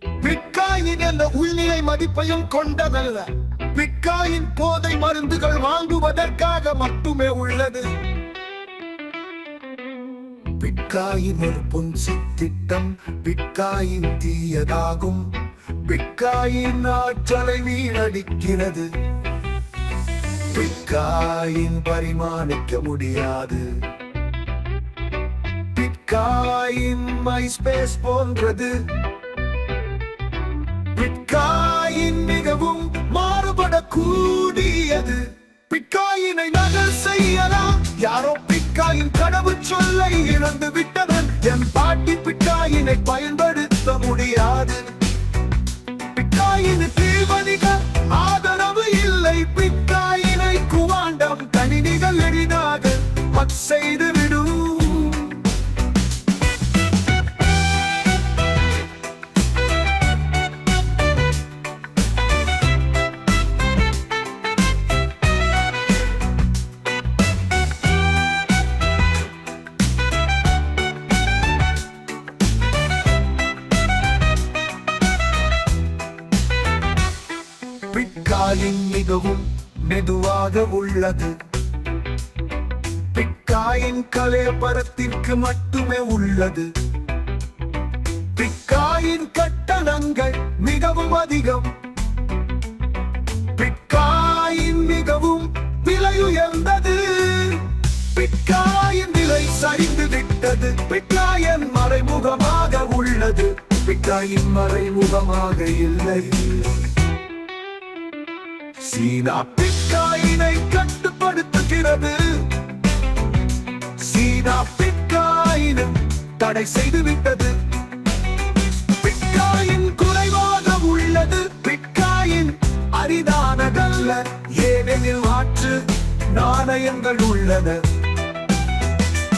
Bitcoin என்ற உள்நிலை மதிப்பையும் கொண்டதல்ல. Bitcoin போதை மருந்துகள் வாங்குவதற்காக மட்டுமே உள்ளது. பிட்காயின் ஒரு புன்சி திட்டம் பிட்காயின் தீயதாகும். பிட்காயின் ஆற்றலை வீணடிக்கிறது. பிட்காயின் பரிமாணிக்க முடியாது. பிட்காயின் மை ஸ்பேஸ் போன்றது. பிட்காயினை நகல் செய்யலாம். யாரோ பிக்காயின் கடவுள் சொல்லை இழந்து விட்டவன். என் பாட்டி பிட்டாயினை பயன்படுத்த முடியாது. பிட்காயின் தீவனிக ஆதரவு இல்லை. பிட்டாயினை குவாண்டம் கணினிகள் எளிதாக செய்த பிட்காயின் மிகவும் மெதுவாக உள்ளது. பிக்காயின் கலையபரத்திற்கு மட்டுமே உள்ளது. பிக்காயின் கட்டணங்கள் மிகவும் அதிகம். பிட்காயின் மிகவும் விலையுயர்ந்தது பிட்காயின் விலை சரிந்து விட்டது. பிட்காயின் மறைமுகமாக உள்ளது. பிட்காயின் மறைமுகமாக இல்லை. சீனா பிட்காயினை கட்டுப்படுத்துகிறது. சீனா பிட்காயினை தடை செய்துவிட்டது. பிட்காயின் குறைவாக உள்ளது. பிட்காயின் அரிதானதல்ல. ஏனெனில் மாற்று நாணயங்கள் உள்ளன.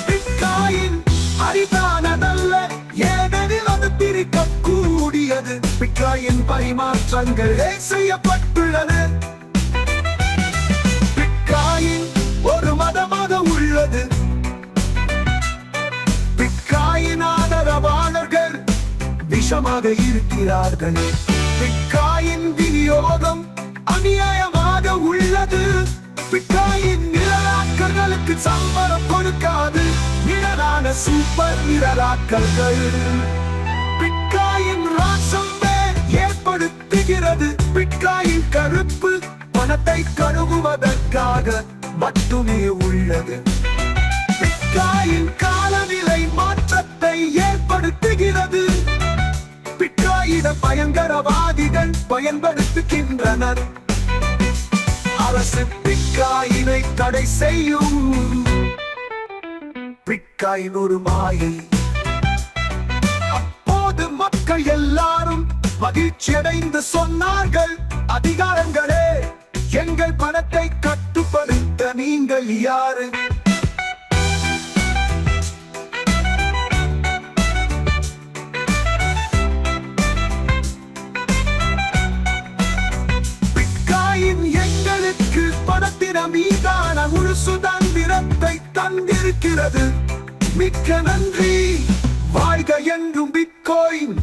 பிட்காயின் அரிதானதல்ல. ஏனெனில் அது பிரிக்கக்கூடியது. பிட்காயின் பரிமாற்றங்கள் செய்யப்பட்டுள்ளன விஷமாக இருக்கிறார்கள். பிட்காயின் விநியோகம் அநியாயமாக உள்ளது. பிட்காயின் நிழலாக்கர்களுக்கு சம்பளம் கொடுக்காது. நிழலான சூப்பர் நிழலாக்கல்கள் பிட்காயின் ராசம் ஏற்படுத்துகிறது. பிட்காயின் கருப்பு பணத்தை கழுவுவதற்காக மட்டுமே உள்ளது. பிட்காயின் காலநிலை மாற்றத்தை ஏற்படுத்துகிறது. பிட்காயின பயங்கரவாதிகள் பயன்படுத்துகின்றனர். அரசு பிக்காயினை தடை செய்யும். பிக்காயின் ஒரு மாயை. அப்போது மக்கள் எல்லாரும் மகிழ்ச்சியடைந்து சொன்னார்கள் அதிகாரங்களே எங்கள் பணத்தை கட்டுப்படுத்த நீங்கள் யாரு? மீதான முழு சுதந்திரத்தை தந்திருக்கிறது. மிக்க நன்றி. வாழ்க என்றும் பிட்கோயின்